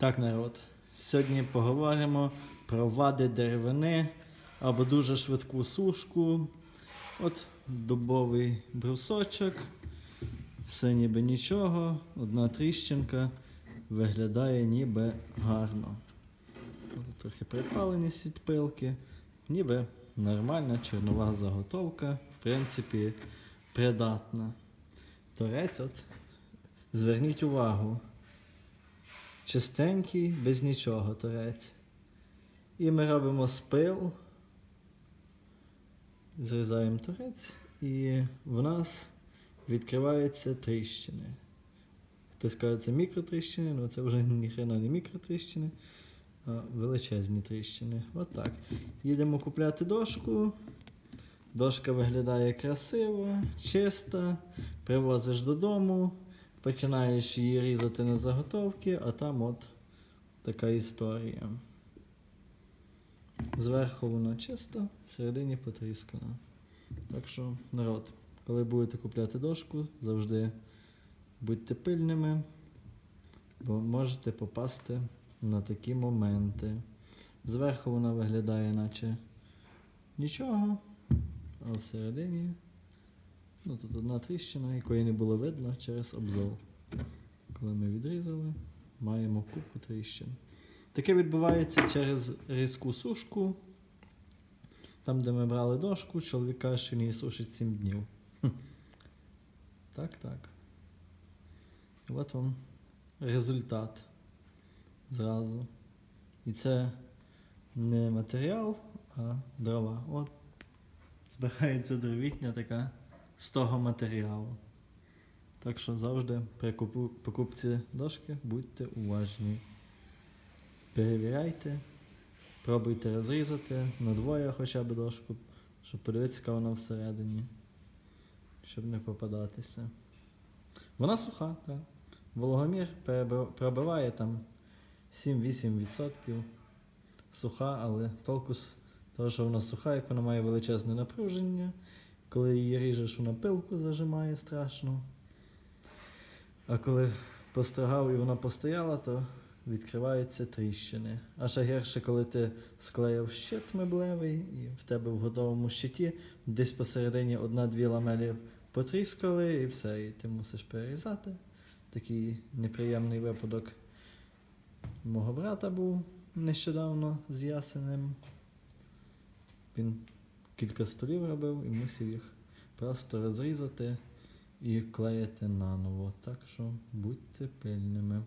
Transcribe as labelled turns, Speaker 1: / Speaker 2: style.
Speaker 1: Так, народ. Сьогодні поговоримо про вади деревини або дуже швидку сушку. От дубовий брусочок. Все ніби нічого. Одна тріщинка виглядає ніби гарно. Тут трохи припалені світпилки. Ніби нормальна чорнова заготовка. В принципі, придатна. Торець, от, зверніть увагу. Чистенький, без нічого торець. І ми робимо спил. Зрізаємо торець, і в нас відкриваються тріщини. Хтось каже, це мікротріщини, ну це вже ніхрена не мікротріщини, а величезні тріщини. От так. Їдемо купляти дошку. Дошка виглядає красиво, чиста. Привозиш додому, починаєш її різати на заготовки, а там от така історія. Зверху вона чиста, всередині потріскана. Так що, народ, коли будете купляти дошку, завжди будьте пильними, бо можете попасти на такі моменти. Зверху вона виглядає, наче нічого, а всередині. Ну, тут одна тріщина, якої не було видно через обзор. Коли ми відрізали, маємо купу тріщин. Таке відбувається через різку сушку. Там, де ми брали дошку, чоловік каже, що він її сушить 7 днів. Так, так. От вам результат зразу. І це не матеріал, а дрова. От збирається дровітня така з того матеріалу. Так що завжди при покупці дошки будьте уважні. Перевіряйте, пробуйте розрізати надвоє хоча б дошку, щоб подивитися, яка вона всередині, щоб не попадатися. Вона суха, так. Вологомір пробиває там 7-8%. Суха, але толку з того, що вона суха, як вона має величезне напруження. Коли її ріжеш, вона пилку зажимає страшно. А коли постригав і вона постояла, то відкриваються тріщини. А ще гірше, коли ти склеїв щит меблевий, і в тебе в готовому щиті десь посередині одна-дві ламелі потріскали, і все, і ти мусиш перерізати. Такий неприємний випадок мого брата був нещодавно з ясенем. Він кілька столів робив і мусив їх просто розрізати і клеїти наново. Так що будьте пильними.